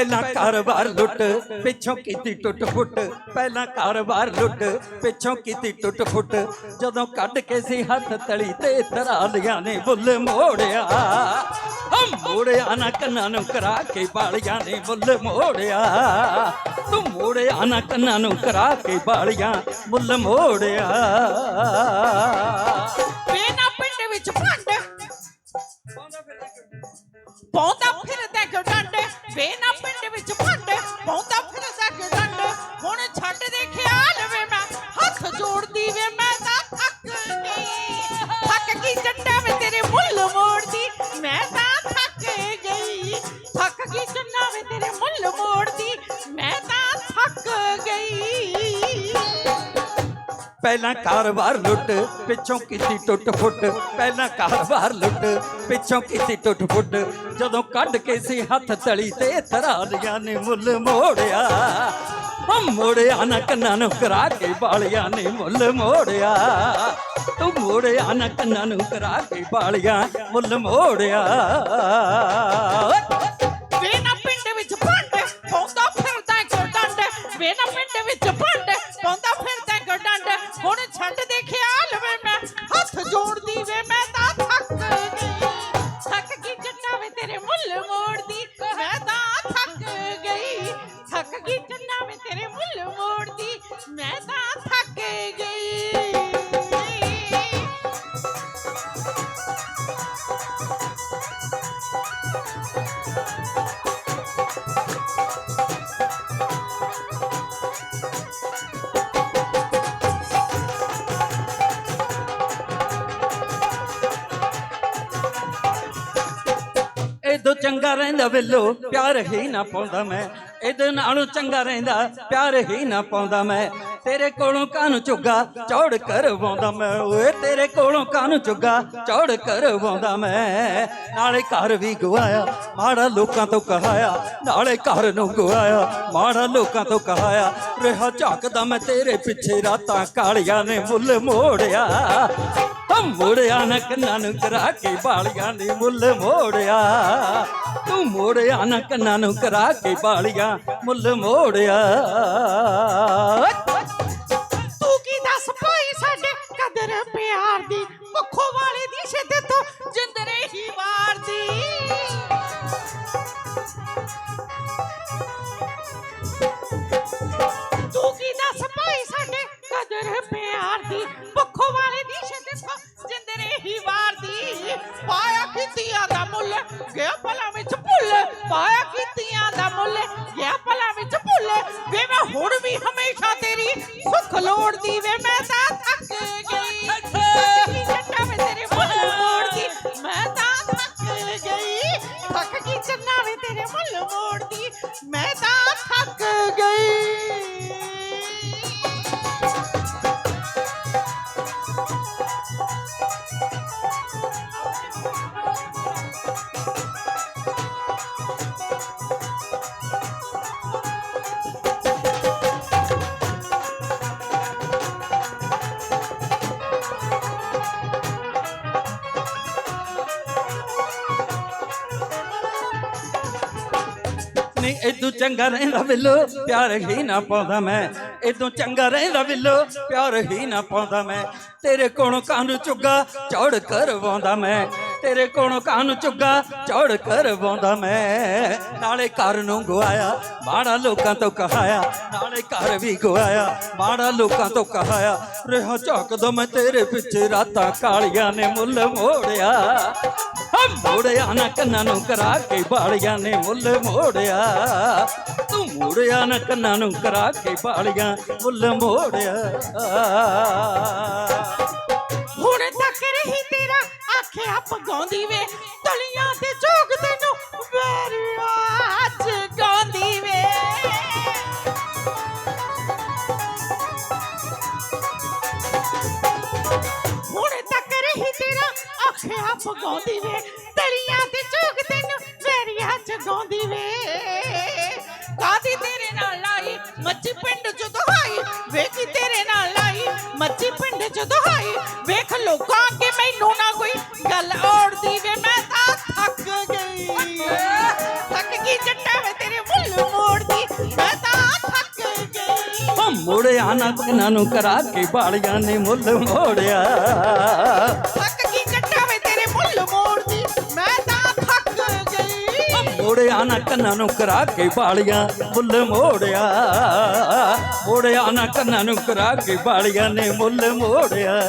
ਪਹਿਲਾਂ ਕਾਰੋਬਾਰ ਲੁੱਟ, ਪਿੱਛੋਂ ਕੀਤੀ ਟੁੱਟ ਫੁੱਟ ਪਹਿਲਾਂ ਕਾਰੋਬਾਰ ਲੁੱਟ, ਪਿੱਛੋਂ ਕੀਤੀ ਟੁੱਟ ਫੁੱਟ ਜਦੋਂ ਕੱਢ ਕੇ ਸੀ ਹੱਥ ਤਲੀ ਤੇ ਧਰਾਲੀਆਂ ਨੇ ਬੁੱਲ ਮੋੜਿਆ। ਹਮ! ਮੋੜਿਆ ਨਾ ਕੰਨਾਂ ਨੂੰ ਕਰਾ ਕੇ ਬਾਲੀਆਂ ਨੇ ਬੁੱਲ ਮੋੜਿਆ। ਤੂੰ ਮੋੜਿਆ ਨਾ ਕੰਨਾਂ ਨੂੰ ਕਰਾ ਕੇ ਬਾਲੀਆਂ, ਬੁੱਲ ਮੋੜਿਆ। ਵੇ ਪਿੰਡ ਵਿੱਚ ਭੰਡ। ਪੌਂਦਾ ਫਿਰਦਾ ਕਿ ਡੰਡ ਵੇ ਨਾ ਪਿੰਡ ਵਿੱਚ ਭੰਡ ਪੌਂਦਾ ਫਿਰਦਾ ਕਿ ਹੁਣ ਛੱਡ ਦੇ ਖਿਆਲ ਵੇ ਮੈਂ, ਹੱਥ ਜੋੜਦੀ ਵੇ ਮੈਂ ਤਾਂ ਥੱਕ ਗਈ। ਥੱਕ ਗਈ ਜੰਡਾ ਵੇ ਤੇਰੇ ਮੁੱਲ ਮੋੜਦੀ, ਮੈਂ ਤਾਂ ਥੱਕ ਗਈ। ਥੱਕ ਗਈ ਜੰਡਾ ਵੇ ਤੇਰੇ ਮੁੱਲ ਮੋੜ ਪਹਿਲਾਂ ਕਾਰੋਬਾਰ ਲੁੱਟ, ਪਿੱਛੋਂ ਕੀਤੀ ਟੁੱਟ ਫੁੱਟ। ਪਹਿਲਾਂ ਕਾਰੋਬਾਰ ਲੁੱਟ, ਪਿੱਛੋਂ ਕੀਤੀ ਟੁੱਟ ਫੁੱਟ। ਜਦੋਂ ਕੱਢ ਕੇ ਸੀ ਹੱਥ ਤਲੀ ਤੇ ਧਰਾਲੀਆਂ ਨੇ ਮੁੱਲ ਮੋੜਿਆ। ਹਮ ਮੋੜਿਆ ਨਾ ਕੰਨਾਂ ਨੂੰ ਕਰਾ ਕੇ ਬਾਲੀਆਂ ਨੇ ਮੁੱਲ ਮੋੜਿਆ। ਤੂੰ ਮੋੜਿਆ ਨਾ ਕੰਨਾਂ ਨੂੰ ਕਰਾ ਕੇ ਬਾਲੀਆਂ ਮੁੱਲ ਮੋੜਿਆ। ਇਦੋਂ ਚੰਗਾ ਰਹਿੰਦਾ ਬਿੱਲੋ ਪਿਆਰ ਹੀ ਨਾ ਪਾਉਂਦਾ ਮੈਂ। ਇਹਦੇ ਨਾਲੋਂ ਚੰਗਾ ਰਹਿੰਦਾ, ਪਿਆਰ ਹੀ ਨਾ ਪਾਉਂਦਾ ਮੈਂ। ਤੇਰੇ ਕੋਲੋਂ ਕਾਨੂੰ ਚੁੱਗਾ ਚੌੜ ਕਰਵਾਉਂਦਾ ਮੈਂ। ਓਏ, ਤੇਰੇ ਕੋਲੋਂ ਕਾਨੂੰ ਚੁੱਗਾ ਚੌੜ ਕਰਵਾਉਂਦਾ ਮੈਂ। ਨਾਲੇ ਘਰ ਵੀ ਗਵਾਇਆ, ਮਾੜਾ ਲੋਕਾਂ ਤੋਂ ਕਹਾਇਆ। ਨਾਲੇ ਘਰ ਨੂੰ ਗਵਾਇਆ, ਮਾੜਾ ਲੋਕਾਂ ਤੋਂ ਕਹਾਇਆ। ਰਿਹਾ ਝਾਕਦਾ ਮੈਂ ਤੇਰੇ ਪਿੱਛੇ, ਰਾਤਾਂ ਕਾਲੀਆਂ ਨੇ ਮੁੱਲ ਮੋੜਿਆ। ਮੋੜਿਆ ਨਾ ਕੰਨਾਂ ਨੂੰ ਕਰਾ ਕੇ ਬਾਲੀਆਂ ਨੇ ਮੁੱਲ ਮੋੜਿਆ। ਤੂੰ ਮੋੜਿਆ ਨਾ ਕੰਨਾਂ ਨੂੰ ਕਰਾ ਕੇ ਬਾਲੀਆਂ ਮੁੱਲ ਮੋੜਿਆ। ਸੁੱਖ ਲੋੜਦੀ ਵੇ ਮੈਂ ਤਾਂ ਥੱਕ ਗਈ ਥੱਕੀ ਜੰਨਾ ਵੇ ਤੇਰੇ ਮੁੱਲ ਮੋੜਦੀ ਮੈਂ ਤਾਂ ਥੱਕ ਗਈ ਥੱਕ ਗਈ ਜੰਨਾ ਵੇ ਤੇਰੇ ਮੁੱਲ ਮੋੜਦੀ ਮੈਂ ਤਾਂ ਥੱਕ ਗਈ ਇਦੋਂ ਚੰਗਾ ਰਹਿੰਦਾ ਬਿੱਲੋ, ਪਿਆਰ ਹੀ ਨਾ ਪਾਉਂਦਾ ਮੈਂ। ਇਦੋਂ ਚੰਗਾ ਰਹਿੰਦਾ ਬਿੱਲੋ, ਪਿਆਰ ਹੀ ਨਾ ਪਾਉਂਦਾ ਮੈਂ। ਤੇਰੇ ਕੋਲੋਂ ਕਾਨੂੰ ਚੁੱਗਾ, ਚੌੜ ਕਰਵਾਉਂਦਾ ਮੈਂ। ਤੇਰੇ ਕੋਲੋਂ ਕਾਹਨੂੰ ਚੁੱਗਾ, ਚੌੜ ਕਰਵਾਉਂਦਾ ਮੈਂ। ਨਾਲੇ ਘਰ ਨੂੰ ਗਵਾਇਆ, ਮਾੜਾ ਲੋਕਾਂ ਤੋਂ ਕਹਾਇਆ, ਨਾਲੇ ਘਰ ਵੀ ਗਵਾਇਆ, ਮਾੜਾ ਲੋਕਾਂ ਤੋਂ ਕਹਾਇਆ। ਰਿਹਾ ਝਾਕਦਾ ਮੈਂ ਤੇਰੇ ਪਿੱਛੇ ਰਾਤਾਂ ਕਾਲੀਆਂ ਨੇ ਮੁੱਲ ਮੋੜਿਆ। ਹਮ ਮੋੜਿਆ ਨਾ ਕੰਨਾਂ ਨੂੰ ਕਰਾ ਕੇ, ਬਾਲੀਆਂ ਨੇ ਮੁੱਲ ਮੋੜਿਆ। ਤੂੰ ਮੋੜਿਆ ਨਾ ਕੰਨਾਂ ਨੂੰ ਕਰਾ ਕੇ, ਬਾਲੀਆਂ ਮੁੱਲ ਮੋੜਿਆ। ਹੁਣ ਤੱਕ ਰਹੀ ਤੇਰਾ ਆਖਿਆ ਪਗਾਉਂਦੀ ਵੇ, ਤਲੀਆਂ ਤੇ ਝੋਕ ਤੈਨੂੰ ਮੇਰੀ ਅੱਜ ਗਾਉਂਦੀ ਵੇ। ਹੁਣ ਤੱਕ ਰਹੀ ਤੇਰਾ ਆਖਿਆ ਪਗਾਉਂਦੀ ਵੇ, ਤਲੀਆਂ ਤੇ ਝੋਕ ਤੈਨੂੰ ਮੇਰੀ ਅੱਜ ਵੇ। ਕਾਦੀ ਤੇਰੇ ਨਾਲ ਲਾਈ ਮੱਛੀ ਪਿੰਡ ਚ ਦੁਹਾਈ ਵੇਖੀ ਤੇਰੇ ਨਾਲ ਲਾਈ ਮੱਛੀ ਪਿੰਡ ਚ ਦੁਹਾਈ ਵੇਖ ਲੋਕਾਂ ਮੁੜਿਆ ਨਾ ਕੰਨਾਂ ਨੂੰ ਕਰਾ ਕੇ ਬਾਲੀਆਂ ਨੇ ਮੁੱਲ ਮੋੜਿਆ। ਥੱਕ ਗਈ ਜੱਟਾ ਵੇ ਤੇਰੇ ਮੁੱਲ ਮੋੜਦੀ ਮੈਂ ਤਾਂ ਥੱਕ ਗਈ। ਮੋੜਿਆ ਨਾ ਕੰਨਾਂ ਨੂੰ ਕਰਾ ਕੇ ਬਾਲੀਆਂ ਮੁੱਲ ਮੋੜਿਆ। ਮੋੜਿਆ ਨਾ ਕੰਨਾਂ ਨੂੰ ਕਰਾ ਕੇ ਬਾਲੀਆਂ ਨੇ ਮੁੱਲ ਮੋੜਿਆ।